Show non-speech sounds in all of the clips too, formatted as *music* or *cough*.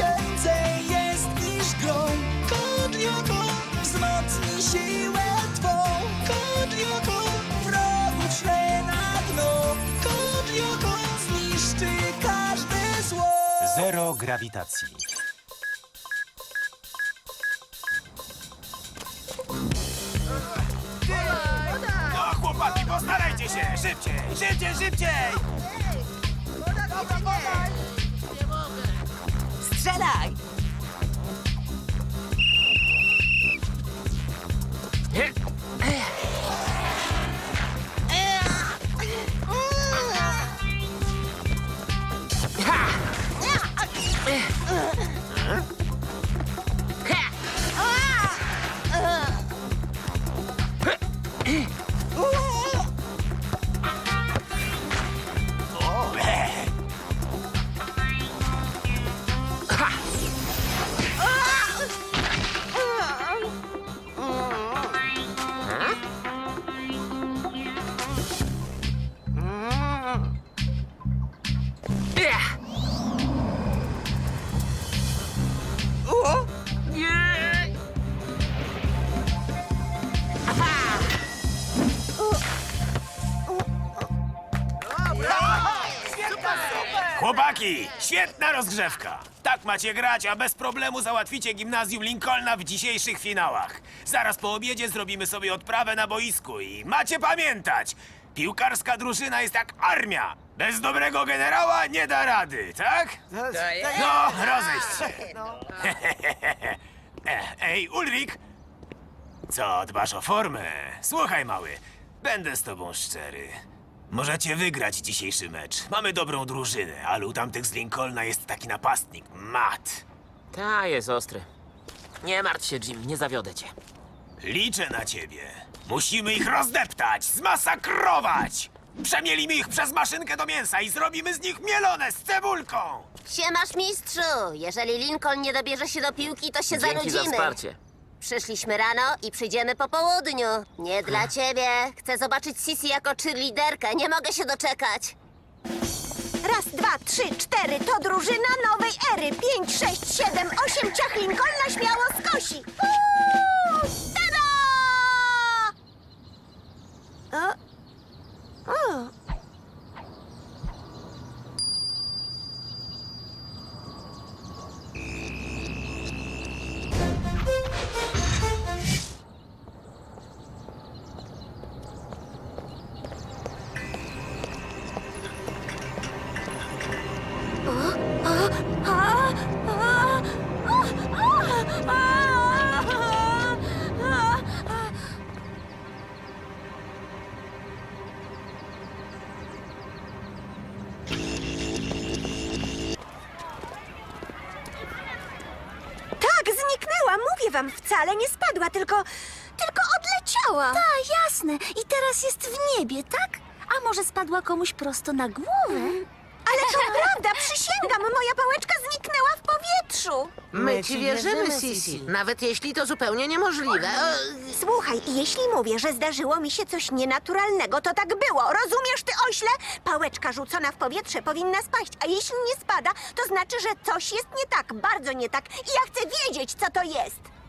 więcej jest niż grą Kodlioko wzmocni siłę twą Kodlioko wrogów szle na dno Kodlioko zniszczy każde zło Zero grawitacji. No chłopaki, postarajcie się! Szybciej, szybciej, szybciej! Strzelaj! Chłopaki, świetna rozgrzewka! Tak macie grać, a bez problemu załatwicie gimnazjum Lincolna w dzisiejszych finałach. Zaraz po obiedzie zrobimy sobie odprawę na boisku i macie pamiętać, piłkarska drużyna jest jak armia. Bez dobrego generała nie da rady, tak? No, rozejść się. *laughs* E, Ej, Ulrik! Co, dbasz o formę? Słuchaj, mały, będę z tobą szczery. Możecie wygrać dzisiejszy mecz. Mamy dobrą drużynę, ale u tamtych z Lincolna jest taki napastnik, Matt. Ta jest ostry. Nie martw się, Jim, nie zawiodę cię. Liczę na ciebie. Musimy ich rozdeptać, zmasakrować! Przemielimy ich przez maszynkę do mięsa i zrobimy z nich mielone z cebulką! Siemasz mistrzu! Jeżeli Lincoln nie dobierze się do piłki, to się Dzięki za zanudzimy. wsparcie. Przyszliśmy rano i przyjdziemy po południu. Nie dla ciebie. Chcę zobaczyć Sisi jako cheerleaderkę. Nie mogę się doczekać. Raz, dwa, trzy, cztery, to drużyna nowej ery. Pięć, sześć, siedem, osiem, ciach Lincolna śmiało skosi. Uuu, wam, wcale nie spadła, tylko, tylko odleciała. A, jasne. I teraz jest w niebie, tak? A może spadła komuś prosto na głowę? Ale to *laughs* prawda, przysięgam, moja pałeczka zniknęła w powietrzu. My ci wierzymy, Sisi, nawet jeśli to zupełnie niemożliwe. E, Słuchaj, jeśli mówię, że zdarzyło mi się coś nienaturalnego, to tak było. Rozumiesz, ty ośle? Pałeczka rzucona w powietrze powinna spaść, a jeśli nie spada, to znaczy, że coś jest nie tak, bardzo nie tak. I ja chcę wiedzieć, co to jest.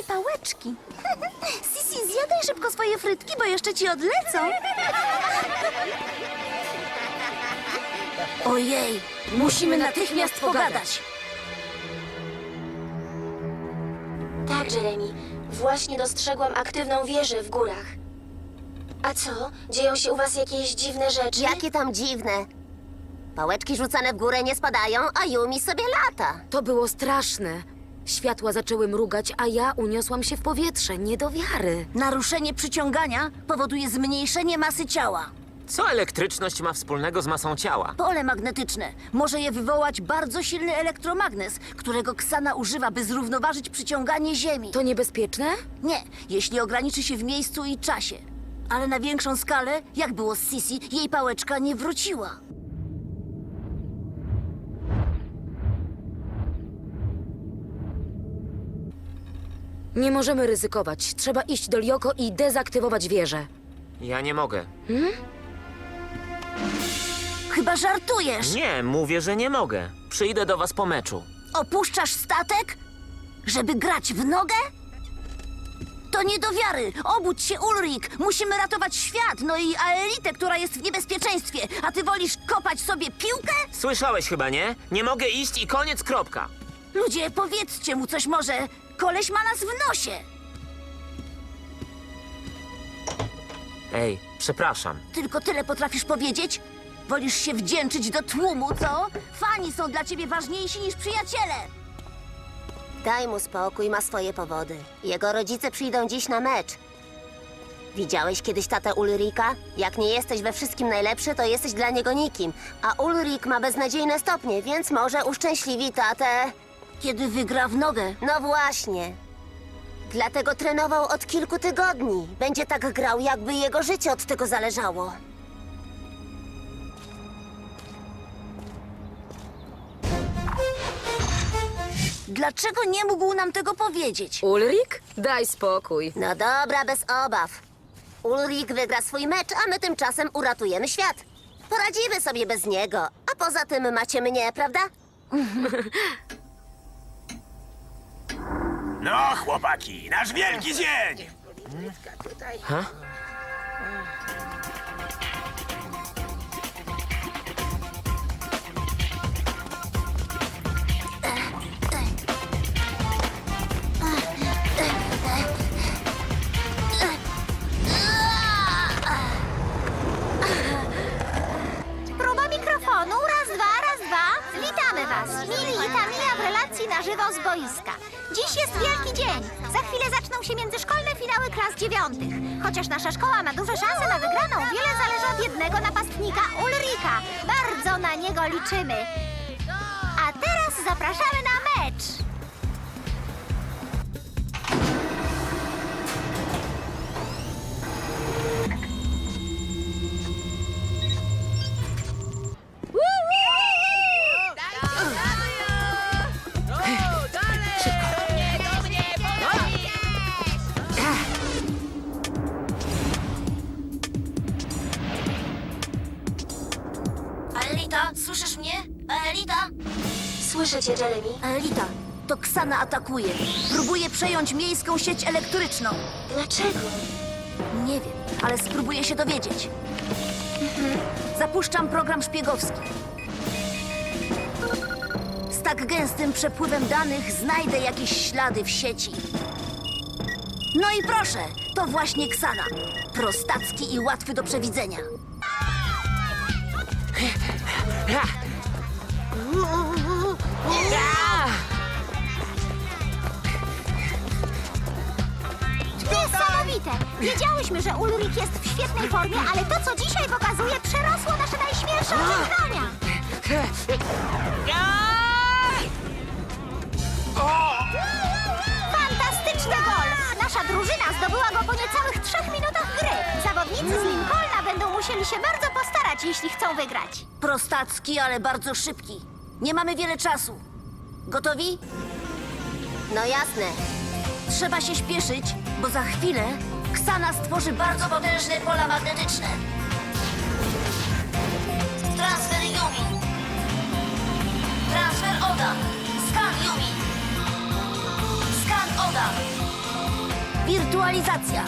Mistrzyni pałeczki. *laughs* Sisi, zjadaj szybko swoje frytki, bo jeszcze ci odlecą. *laughs* Ojej, musimy natychmiast pogadać. Tak, Jeremy. Właśnie dostrzegłam aktywną wieżę w górach. A co? Dzieją się u was jakieś dziwne rzeczy? Jakie tam dziwne. Pałeczki rzucane w górę nie spadają, a Yumi sobie lata. To było straszne. Światła zaczęły mrugać, a ja uniosłam się w powietrze. Nie do wiary. Naruszenie przyciągania powoduje zmniejszenie masy ciała. Co elektryczność ma wspólnego z masą ciała? Pole magnetyczne może je wywołać bardzo silny elektromagnes, którego Ksana używa, by zrównoważyć przyciąganie Ziemi. To niebezpieczne? Nie, jeśli ograniczy się w miejscu i czasie. Ale na większą skalę, jak było z Sisi, jej pałeczka nie wróciła. Nie możemy ryzykować. Trzeba iść do Lioko i dezaktywować wieżę. Ja nie mogę. Chyba żartujesz. Nie, mówię, że nie mogę. Przyjdę do was po meczu. Opuszczasz statek? Żeby grać w nogę? To nie do wiary. Obudź się, Ulrik. Musimy ratować świat, no i Aelitę, która jest w niebezpieczeństwie. A ty wolisz kopać sobie piłkę? Słyszałeś chyba, nie? Nie mogę iść i koniec, kropka. Ludzie, powiedzcie mu coś może. Koleś ma nas w nosie. Ej, przepraszam. Tylko tyle potrafisz powiedzieć? Wolisz się wdzięczyć do tłumu, co? Fani są dla ciebie ważniejsi niż przyjaciele. Daj mu spokój, ma swoje powody. Jego rodzice przyjdą dziś na mecz. Widziałeś kiedyś tatę Ulrika? Jak nie jesteś we wszystkim najlepszy, to jesteś dla niego nikim. A Ulrik ma beznadziejne stopnie, więc może uszczęśliwi tatę. Kiedy wygra w nogę, No właśnie. Dlatego trenował od kilku tygodni. Będzie tak grał, jakby jego życie od tego zależało. dlaczego nie mógł nam tego powiedzieć? Ulrik? Daj spokój. No dobra, bez obaw. Ulrik wygra swój mecz, a my tymczasem uratujemy świat. Poradzimy sobie bez niego. A poza tym macie mnie, prawda? *laughs* No, chłopaki, nasz wielki dzień! Próba chwilę zaczną się międzyszkolne finały klas dziewiątych. Chociaż nasza szkoła ma duże szanse na wygraną, wiele zależy od jednego napastnika, Ulrika. Bardzo na niego liczymy. A teraz zapraszamy na mecz. Słyszę cię, Jeremy. Aelita, to Ksana atakuje. Próbuje przejąć miejską sieć elektryczną. Dlaczego? Nie wiem, ale spróbuję się dowiedzieć. Zapuszczam program szpiegowski. Z tak gęstym przepływem danych znajdę jakieś ślady w sieci. No i proszę, to właśnie Ksana. Prostacki i łatwy do przewidzenia. Wiedziałyśmy, że Ulrik jest w świetnej formie, ale to, co dzisiaj pokazuje, przerosło nasze najśmielsze oczekiwania. Fantastyczny gol! Nasza drużyna zdobyła go po niecałych trzech minutach gry. Zawodnicy z Lincolna będą musieli się bardzo postarać, jeśli chcą wygrać. Prostacki, ale bardzo szybki. Nie mamy wiele czasu. Gotowi? No jasne. Trzeba się śpieszyć, bo za chwilę Ksana stworzy bardzo potężne pola magnetyczne. Transfer Yumi. Transfer Oda. Skan Yumi. Skan Oda. Wirtualizacja.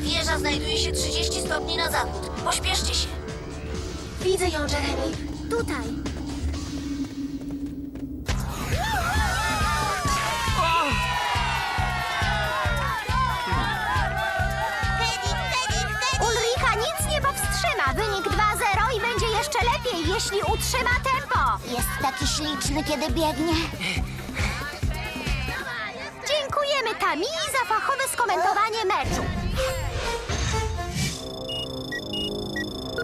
Wieża znajduje się 30 stopni na zachód. Pośpieszcie się. Widzę ją, Jeremy. Tutaj. Ulrika nic nie powstrzyma. Wynik 2-0 i będzie jeszcze lepiej, jeśli utrzyma tempo. Jest taki śliczny, kiedy biegnie. Dziękujemy Tamii za fachowe skomentowanie meczu.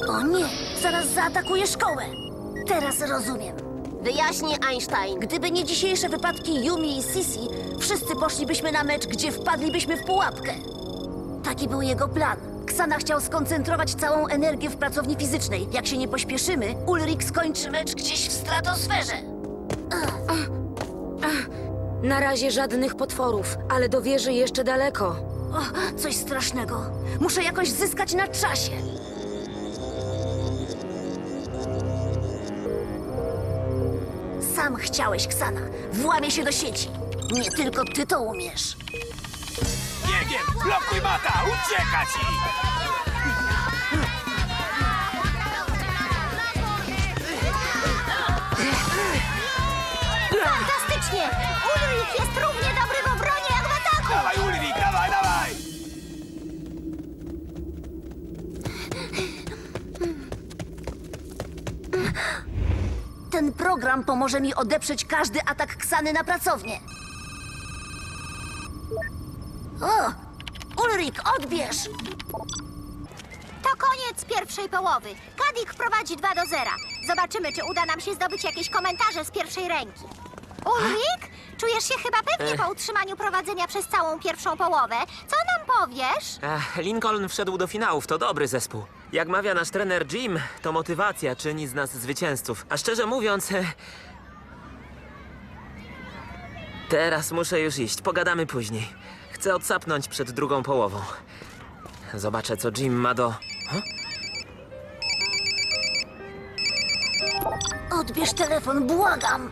O nie, zaraz zaatakuje szkołę. Teraz rozumiem. Wyjaśni Einstein. Gdyby nie dzisiejsze wypadki Yumi i Sisi, wszyscy poszlibyśmy na mecz, gdzie wpadlibyśmy w pułapkę. Taki był jego plan. Ksana chciał skoncentrować całą energię w pracowni fizycznej. Jak się nie pośpieszymy, Ulrik skończy mecz gdzieś w stratosferze. Na razie żadnych potworów, ale do wieży jeszcze daleko. O, coś strasznego. Muszę jakoś zyskać na czasie. Sam chciałeś, Ksana. Włamię się do sieci. Nie tylko ty to umiesz. Biegiem! Blokuj mata! Ucieka ci! Fantastycznie! Ulrich jest równie dobry w obronie jak w ataku. Dawaj, Ulrik, Ten program pomoże mi odeprzeć każdy atak Ksany na pracownię. O! Ulrik, odbierz! To koniec pierwszej połowy. Kadik prowadzi 2 do 0. Zobaczymy, czy uda nam się zdobyć jakieś komentarze z pierwszej ręki. Ulrik, czujesz się chyba pewnie po utrzymaniu prowadzenia przez całą pierwszą połowę. Co nam powiesz? Ech, Lincoln wszedł do finałów, to dobry zespół. Jak mawia nasz trener Jim, to motywacja czyni z nas zwycięzców. A szczerze mówiąc... e, Teraz muszę już iść, pogadamy później. Chcę odsapnąć przed drugą połową. Zobaczę, co Jim ma do... Odbierz telefon, błagam!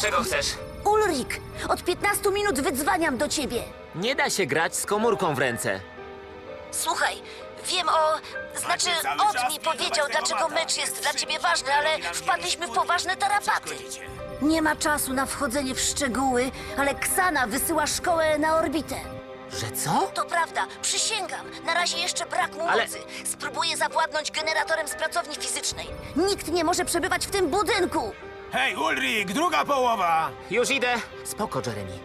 Czego chcesz? Ulrik, od 15 minut wydzwaniam do ciebie. Nie da się grać z komórką w ręce. Słuchaj, wiem o... Znaczy, Od mi powiedział, dlaczego mecz jest dla ciebie ważny, ale wpadliśmy w poważne tarapaty. Nie ma czasu na wchodzenie w szczegóły, ale Ksana wysyła szkołę na orbitę. Że co? To prawda, przysięgam. Na razie jeszcze brak mu Ale- mocy. Spróbuję zawładnąć generatorem z pracowni fizycznej. Nikt nie może przebywać w tym budynku. Hej, Ulrik, druga połowa! Już idę. Spoko, Jeremy.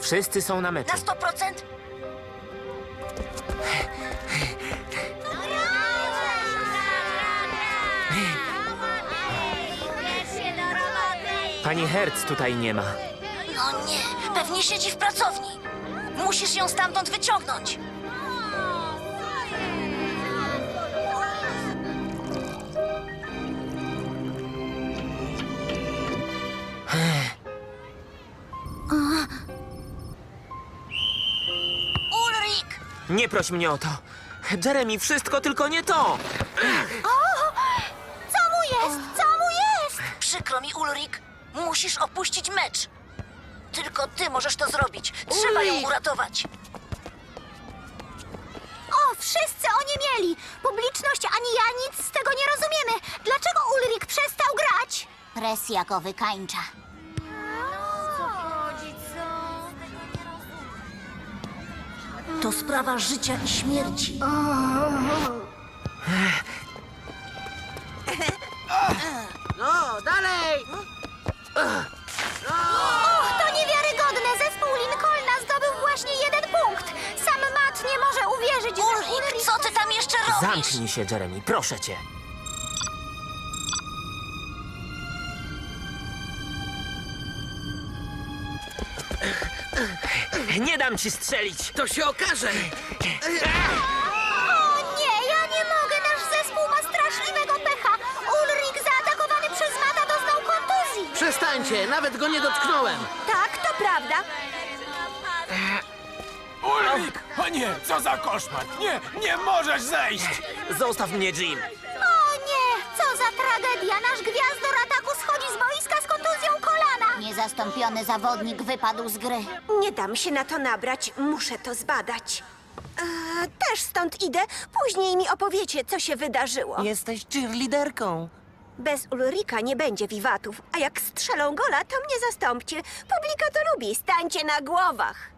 Wszyscy są na meczu. Na 100%? *laughs* Pani Hertz tutaj nie ma. No nie, pewnie siedzi w pracowni. Musisz ją stamtąd wyciągnąć. Ulrik! Nie proś mnie o to. Jeremy, wszystko tylko nie to. Co Musisz opuścić mecz. Tylko ty możesz to zrobić. Trzeba ją uratować. O, wszyscy oniemieli! Publiczność ani ja nic z tego nie rozumiemy. Dlaczego Ulrik przestał grać? Presja go wykańcza. To sprawa życia i śmierci. No, dalej! Och, to niewiarygodne! Zespół Lincolna zdobył właśnie jeden punkt. Sam Matt nie może uwierzyć, że Ulrik... co ty tam jeszcze robisz? Zamknij się, Jeremy, proszę cię. Nie dam ci strzelić! To się okaże! Nawet go nie dotknąłem! Tak, to prawda. Ulrik! O nie, co za koszmar! Nie, nie możesz zejść! Zostaw mnie, Jim! O nie, co za tragedia! Nasz gwiazdor ataku schodzi z boiska z kontuzją kolana! Niezastąpiony zawodnik wypadł z gry. Nie dam się na to nabrać, muszę to zbadać. E, też stąd idę. Później mi opowiecie, co się wydarzyło. Jesteś cheerleaderką. Bez Ulrika nie będzie wiwatów, a jak strzelą gola, to mnie zastąpcie. Publika to lubi, stańcie na głowach.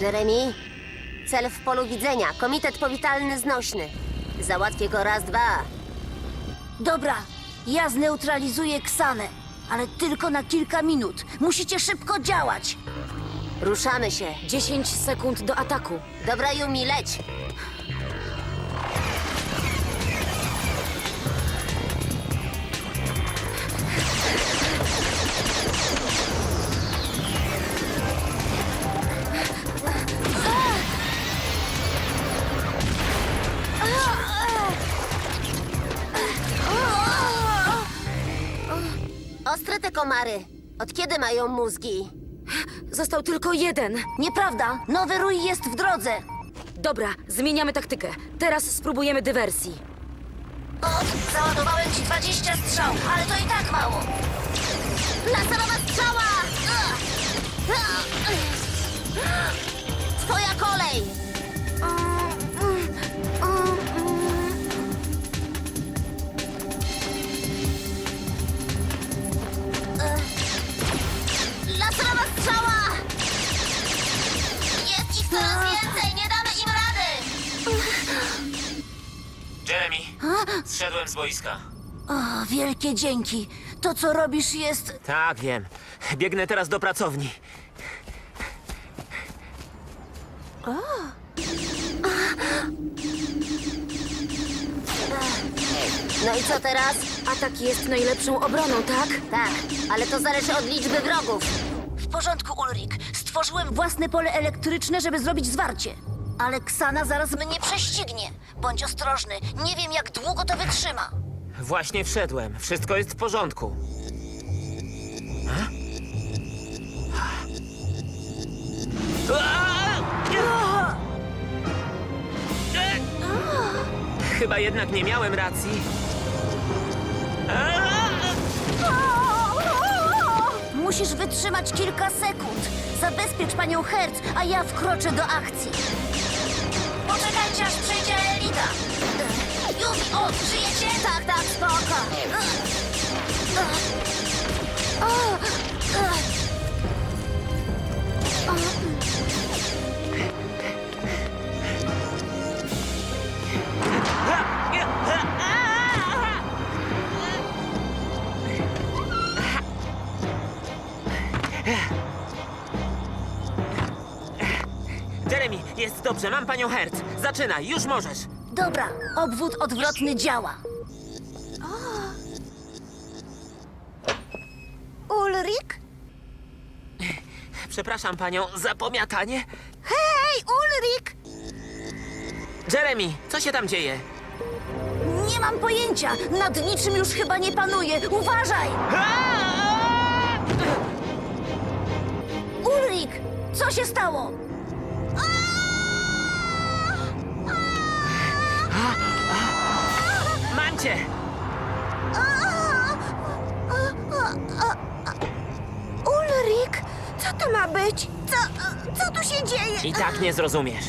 Jeremy, cel w polu widzenia. Komitet powitalny znośny. Załatwię go raz, dwa. Dobra, ja zneutralizuję Ksanę, ale tylko na kilka minut. Musicie szybko działać. Ruszamy się. 10 sekund do ataku. Dobra, Yumi, leć. Komary. Od kiedy mają mózgi? Został tylko jeden. Nieprawda, nowy rój jest w drodze. Dobra, zmieniamy taktykę. Teraz spróbujemy dywersji. O, załadowałem ci 20 strzał, ale to i tak mało. Laserowa strzała! Twoja kolej! Zszedłem z boiska. O, wielkie dzięki. To, co robisz, jest. Tak, wiem. Biegnę teraz do pracowni. No i co teraz? Atak jest najlepszą obroną, tak? Tak, ale to zależy od liczby wrogów. W porządku, Ulrik. Stworzyłem własne pole elektryczne, żeby zrobić zwarcie. Ale Ksana zaraz mnie prześcignie. Bądź ostrożny. Nie wiem, jak długo to wytrzyma. Właśnie wszedłem. Wszystko jest w porządku. Chyba jednak nie miałem racji. Musisz wytrzymać kilka sekund. Zabezpiecz panią Hertz, a ja wkroczę do akcji. Poczekajcie, aż przyjdzie Elita. Już, o, dobrze, mam panią Hertz. Zaczynaj, już możesz. Dobra, obwód odwrotny działa. Ulrik? Przepraszam panią za pomiatanie. Hej, Ulrik! Jeremy, co się tam dzieje? Nie mam pojęcia. Nad niczym już chyba nie panuję. Uważaj! Ulrik! Co się stało? Cię! Ulrik, co to ma być? Co, co tu się dzieje? I tak nie zrozumiesz.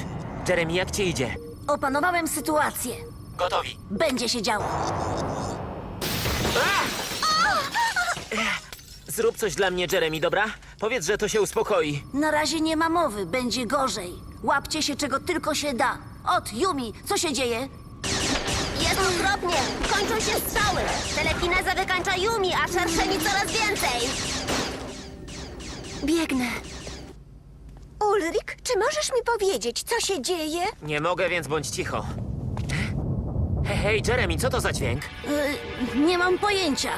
Jeremy, jak ci idzie? Opanowałem sytuację. Gotowi. Będzie się działo. Zrób coś dla mnie, Jeremy, dobra? Powiedz, że to się uspokoi. Na razie nie ma mowy, będzie gorzej. Łapcie się czego tylko się da. Ot, Yumi, co się dzieje? Jest okropnie. Kończą się strzały. Telekineza wykańcza Yumi, a szerszeni coraz więcej. Biegnę. Ulrik, czy możesz mi powiedzieć, co się dzieje? Nie mogę, więc bądź cicho. Hej, hej, Jeremy, co to za dźwięk? Y, nie mam pojęcia.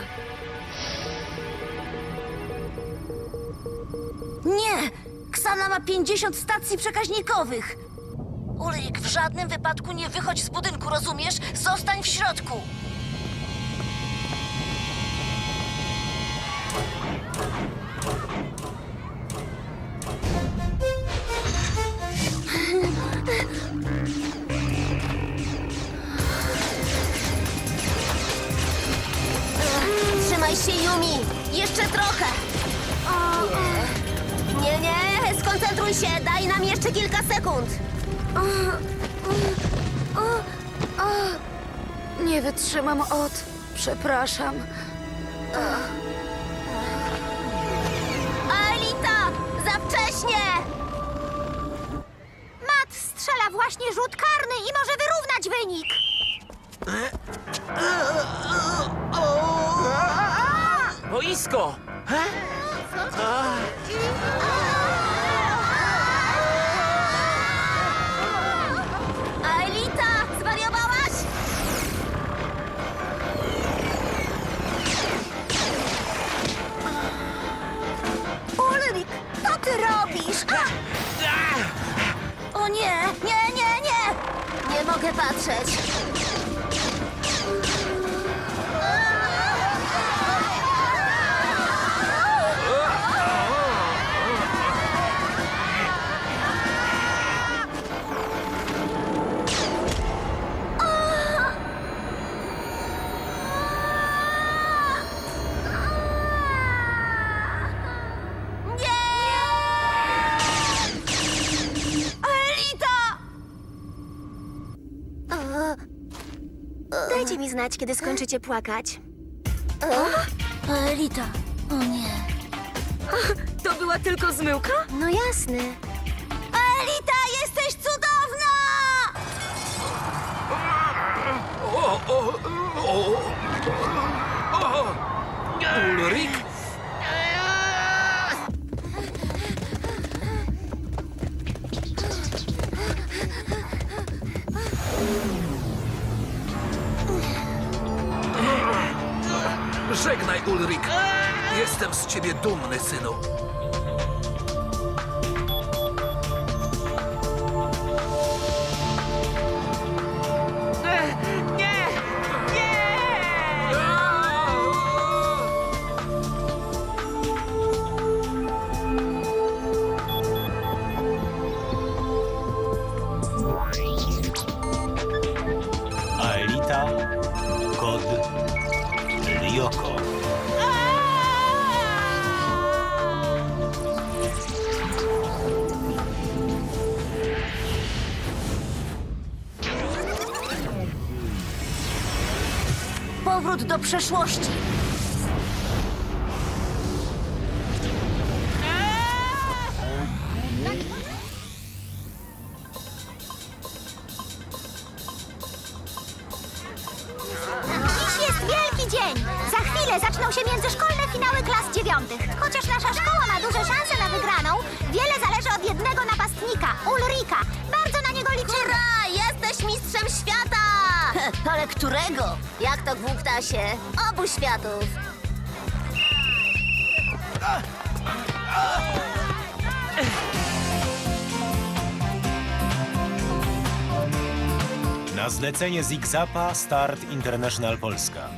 Nie! Ksana ma 50 stacji przekaźnikowych. Ulrik, w żadnym wypadku nie wychodź z budynku, rozumiesz? Zostań w środku. Trzymaj się, Yumi. Jeszcze trochę. Nie, nie, skoncentruj się. Daj nam jeszcze kilka sekund. Nie wytrzymam od. Przepraszam. Aelita, za wcześnie. właśnie rzut karny i może wyrównać wynik. Boisko! Aelita, Dajcie mi znać, kiedy skończycie płakać. Aelita, o nie. To była tylko zmyłka? No jasne. Aelita, jesteś cudowna! Ulrik? Ulrik. Jestem z ciebie dumny, synu. Przeszłości. Gwuptasie? Obu światów. Na zlecenie Zigzapa Start International Polska.